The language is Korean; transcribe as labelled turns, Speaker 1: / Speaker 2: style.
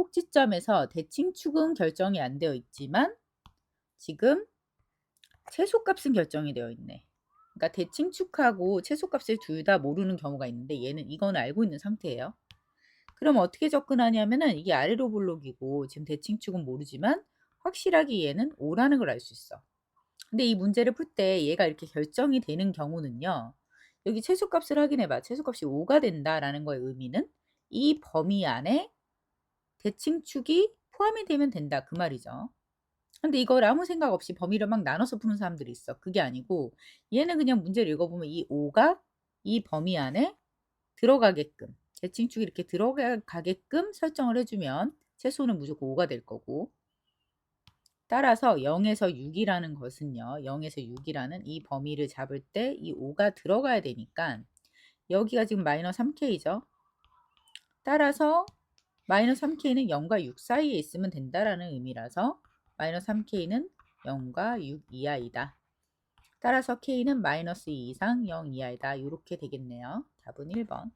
Speaker 1: 꼭지점에서 대칭 축은 결정이 안 되어 있지만 지금 최소값은 결정이 되어 있네. 그러니까 대칭 축하고 최소값을 둘 다 모르는 경우가 있는데 얘는 이건 알고 있는 상태예요. 그럼 어떻게 접근하냐면은 이게 아래로 블록이고 지금 대칭 축은 모르지만 확실하게 얘는 5라는 걸 알 수 있어. 근데 이 문제를 풀 때 얘가 이렇게 결정이 되는 경우는요. 여기 최소값을 확인해 봐. 최소값이 5가 된다라는 거의 의미는 이 범위 안에 대칭축이 포함이 되면 된다 그 말이죠. 근데 이걸 아무 생각 없이 범위를 막 나눠서 푸는 사람들이 있어. 그게 아니고 얘는 그냥 문제를 읽어보면 이 5가 이 범위 안에 들어가게끔 대칭축이 이렇게 들어가게끔 설정을 해주면 최소는 무조건 5가 될 거고 따라서 0에서 6이라는 것은요. 0에서 6이라는 이 범위를 잡을 때 이 5가 들어가야 되니까 여기가 지금 마이너스 3K죠. 따라서 마이너스 3K는 0과 6 사이에 있으면 된다라는 의미라서 마이너스 3K는 0과 6 이하이다. 따라서 K는 마이너스 2 이상 0 이하이다. 이렇게 되겠네요. 답은 1번.